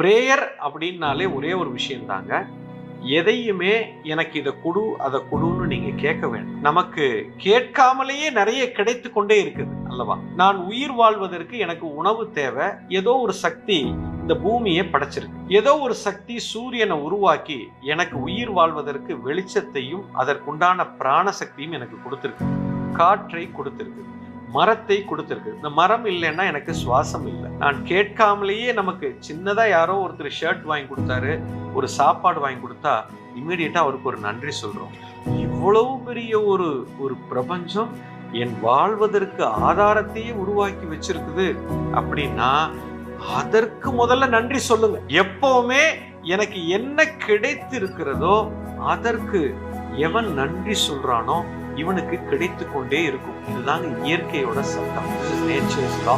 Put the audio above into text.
Prayer அப்படின்னாலே ஒரே ஒரு விஷயம் தாங்க எதையுமே எனக்கு இதை கொடு அதை கொடுன்னு நீங்க கேட்க வேண்டும் நமக்கு கேட்காமலேயே நிறைய கிடைத்து கொண்டே இருக்குது அல்லவா? நான் உயிர் வாழ்வதற்கு எனக்கு உணவு தேவை. ஏதோ ஒரு சக்தி இந்த பூமியை படைச்சிருக்கு. ஏதோ ஒரு சக்தி சூரியனை உருவாக்கி எனக்கு உயிர் வாழ்வதற்கு வெளிச்சத்தையும் அதற்குண்டான பிராண சக்தியும் எனக்கு கொடுத்திருக்கு. காற்றை கொடுத்திருக்கு. மரத்தை கொடுத்துருக்கு. இந்த மரம் இல்லைன்னா எனக்கு சுவாசம் இல்லை. நான் கேட்காமலேயே நமக்கு சின்னதாக யாரோ ஒருத்தர் ஷர்ட் வாங்கி கொடுத்தாரு ஒரு சாப்பாடு வாங்கி கொடுத்தா இம்மிடியட்டாக அவருக்கு ஒரு நன்றி சொல்கிறோம் இவ்வளவு பெரிய ஒரு ஒரு பிரபஞ்சம் என் வாழ்வதற்கு ஆதாரத்தையே உருவாக்கி வச்சிருக்குது அப்படின்னா அதற்கு முதல்ல நன்றி சொல்லுங்க. எப்பவுமே எனக்கு என்ன கிடைத்திருக்கிறதோ அதற்கு எவன் நன்றி சொல்றானோ இவனுக்கு கிடைத்து கொண்டே இருக்கும். இதுதாங்க இயற்கையோட சட்டம் நேச்சர்ஸ் லா